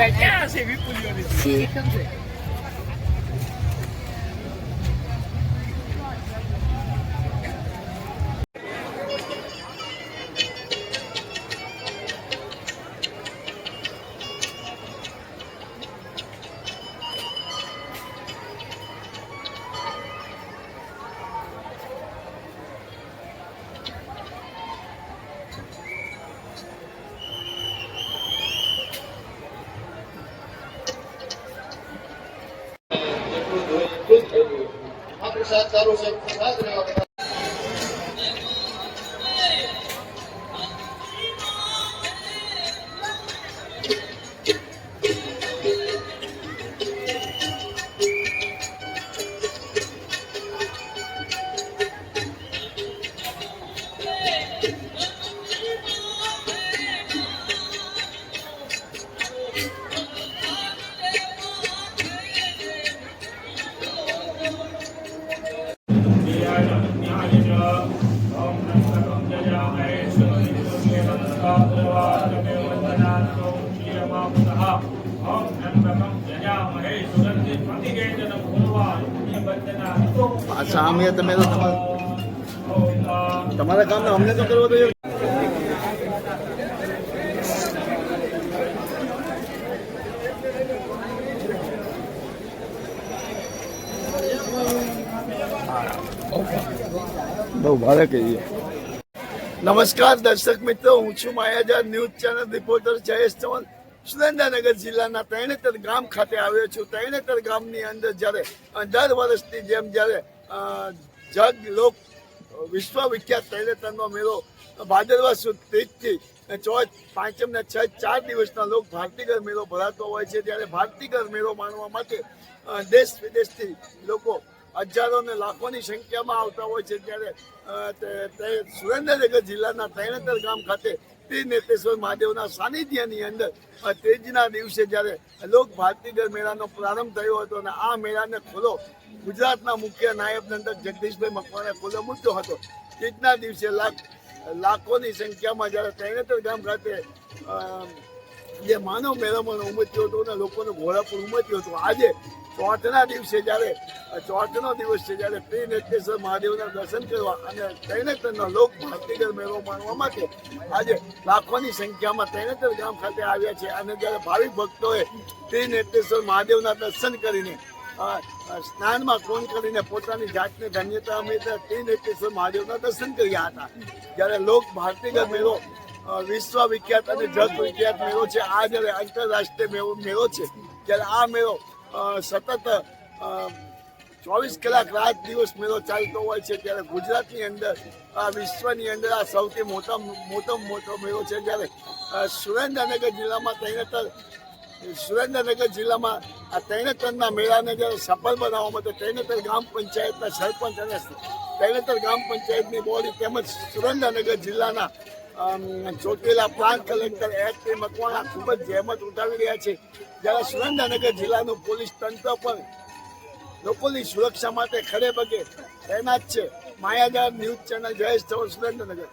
એટલે ક્યાં છે વિપુલીઓની આ પ્રસાદ સારો છે પ્રસાદ આ સામે તમે તો તમારા તમારા કામને અમને તો કરવો જોઈએ બહુ ભારે કહીએ નમસ્કાર દર્શક મિત્રો હું છું માયાજાર news channel reporter Jayesh Chauhan Surendranagar જિલ્લાના તૈણેતર ગામ ખાતે આવ્યો છું. તૈણેતર ગામની અંદર જ્યારે દર વર્ષની જેમ જ્યારે જગ લોક વિશ્વવિખ્યાત તૈણેતરનો મેળો ભાદરવા સુદ ત્રીજથી ચોથ, પાંચમ ને છ ચાર દિવસના લોક ભારતીગર મેળો ભરાતો હોય છે. ત્યારે ભારતીગર મેળો માણવા માટે દેશ વિદેશથી લોકો હજારો ને લાખોની સંખ્યામાં આવતા હોય છે ત્યારે સુરેન્દ્રનગર જિલ્લાના તૈણતર ગામ ખાતે ત્રિનેત્રેશ્વર મહાદેવના સાનિધ્યની અંદર તેજના દિવસે જ્યારે લોક ભારતીગર મેળાનો પ્રારંભ થયો હતો અને આ મેળાને ખુલ્લો ગુજરાતના મુખ્ય નાયબ નંદક જગદીશભાઈ મકવાણે ખુલ્લો મૂક્યો હતો. ત્રીજના દિવસે લાખ, લાખોની સંખ્યામાં જ્યારે તૈણતર ગામ ખાતે જે માનવ મેળામાં ઉમટ્યો હતો અને લોકોનો ઘોડા પર ઉમટ્યો હતું, આજે ચોથના દિવસે જ્યારે ચોથનો દિવસ છે જ્યારે ત્રિનેત્રેશ્વર મહાદેવના દર્શન કરવા અને તૈનેતરનો લોક ભારતીગર મેળો માણવા માટે આજે લાખોની સંખ્યામાં તૈનેતર ગામ ખાતે આવ્યા છે. અને જ્યારે ભાવિક ભક્તોએ ત્રિનેત્રેશ્વર મહાદેવના દર્શન કરીને સ્નાનમાં કોણ કરીને પોતાની જાતને ધન્યતા અમિતા ત્રિનેત્રેશ્વર મહાદેવના દર્શન કર્યા હતા. જ્યારે લોક ભારતીગર મેળો વિશ્વ વિખ્યાત અને જગ વિખ્યાત મેળો છે. આ જ્યારે આંતરરાષ્ટ્રીય મેળો મેળો છે, ત્યારે આ મેળો સતત ચોવીસ કલાક રાત દિવસ મેળો ચાલતો હોય છે ત્યારે ગુજરાતની અંદર વિશ્વની અંદર આ સૌથી મોટા, મોટો મોટો મેળો છે જ્યારે સુરેન્દ્રનગર જિલ્લામાં તૈનેતર સુરેન્દ્રનગર જિલ્લામાં આ તૈનેતરના મેળાને જ્યારે સફળ બનાવવા માટે તૈનેતર ગ્રામ પંચાયતના સરપંચ અને તૈનેતર ગ્રામ પંચાયતની બોડી તેમજ સુરેન્દ્રનગર જિલ્લાના ચોટીલા પ્લાન્ટ કલેક્ટર એચ પી મકવાણા ખૂબ જ જહેમત ઉઠાવી રહ્યા છે. જ્યારે સુરેન્દ્રનગર જિલ્લાનું પોલીસ તંત્ર પણ લોકોની સુરક્ષા માટે ખડે પગે તૈનાત છે. Mayajar news channel Jayesh ચૌર Surendranagar.